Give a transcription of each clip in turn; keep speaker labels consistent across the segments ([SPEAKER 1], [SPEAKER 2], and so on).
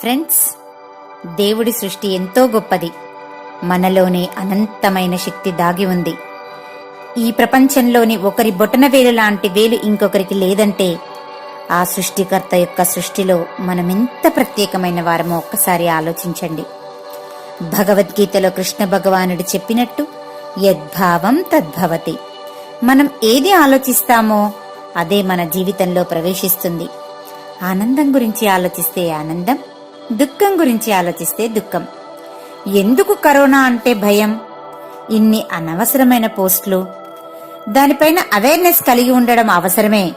[SPEAKER 1] Friends దేవుడి సృష్టి ఎంతో గొప్పది. మనలోనే అనంతమైన శక్తి దాగి ఉంది. ఈ ప్రపంచంలోని ఒకరి బొటన వేలు లాంటి వేలు ఇంకొకరికి లేదంటే ఆ సృష్టికర్త యొక్క సృష్టిలో మనమెంత ప్రత్యేకమైన వారమో ఒక్కసారి ఆలోచించండి. భగవద్గీతలో కృష్ణ భగవానుడు చెప్పినట్టు యద్భావం తద్భవతి. మనం ఏది ఆలోచిస్తామో అదే మన జీవితంలో ప్రవేశిస్తుంది. ఆనందం గురించి ఆలోచిస్తే ఆనందం దుఃఖం గురించి ఆలోచిస్తే దుఃఖం. ఎందుకు కరోనా అంటే భయం? ఇన్ని అనవసరమైన పోస్టులు. దానిపైన అవేర్నెస్ కలిగి ఉండడం అవసరమే.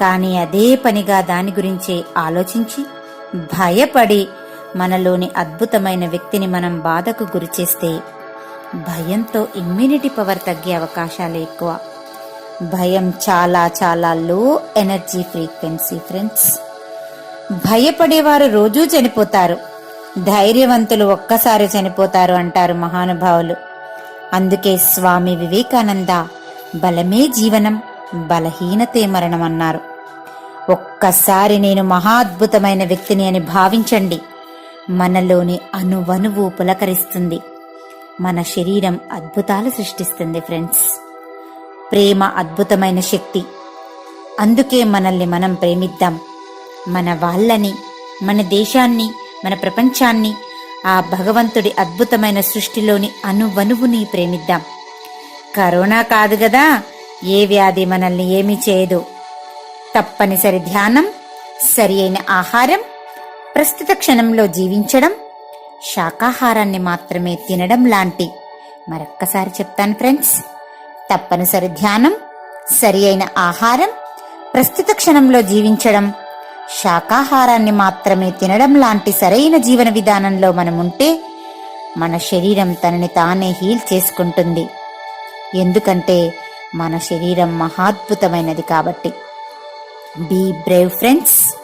[SPEAKER 1] కానీ అదే పనిగా దాని గురించే ఆలోచించి భయపడి మనలోని అద్భుతమైన వ్యక్తిని మనం బాధకు గురిచేస్తే భయంతో ఇమ్యూనిటీ పవర్ తగ్గే అవకాశాలు ఎక్కువ. భయం చాలా చాలా లో ఎనర్జీ ఫ్రీక్వెన్సీ ఫ్రెండ్స్ భయపడేవారు రోజూ చనిపోతారు. ధైర్యవంతులు ఒక్కసారి చనిపోతారు అంటారు మహానుభావులు. అందుకే స్వామి వివేకానంద బలమే జీవనం బలహీనతే మరణం అన్నారు. ఒక్కసారి నేను మహా అద్భుతమైన వ్యక్తిని అని భావించండి. మనలోని అణువణువు పులకరిస్తుంది. మన శరీరం అద్భుతాలు సృష్టిస్తుంది ఫ్రెండ్స్. ప్రేమ అద్భుతమైన శక్తి. అందుకే మనల్ని మనం ప్రేమిద్దాం. మన వాళ్ళని మన దేశాన్ని మన ప్రపంచాన్ని ఆ భగవంతుడి అద్భుతమైన సృష్టిలోని అణువణువుని ప్రేమిద్దాం. కరోనా కాదు కదా ఏ వ్యాధి మనల్ని ఏమీ చేయదు. తప్పనిసరి ధ్యానం సరి అయిన ఆహారం ప్రస్తుత క్షణంలో జీవించడం శాకాహారాన్ని మాత్రమే తినడం లాంటి మరొక్కసారి చెప్తాను ఫ్రెండ్స్. తప్పనిసరి ధ్యానం సరి అయిన ఆహారం ప్రస్తుత క్షణంలో జీవించడం శాకాహారాన్ని మాత్రమే తినడం లాంటి సరైన జీవన విధానంలో మనముంటే మన శరీరం తనని తానే హీల్ చేసుకుంటుంది. ఎందుకంటే మన శరీరం మహాద్భుతమైనది కాబట్టి. బీ బ్రేవ్ ఫ్రెండ్స్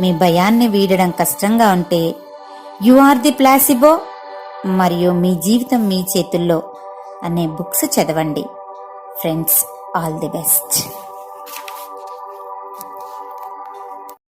[SPEAKER 1] మీ భయాన్ని వీడడం కష్టంగా ఉంటే యు ఆర్ ది ప్లాసిబో మరియు మీ జీవితం మీ చేతుల్లో అనే బుక్స్ చదవండి. Friends all the best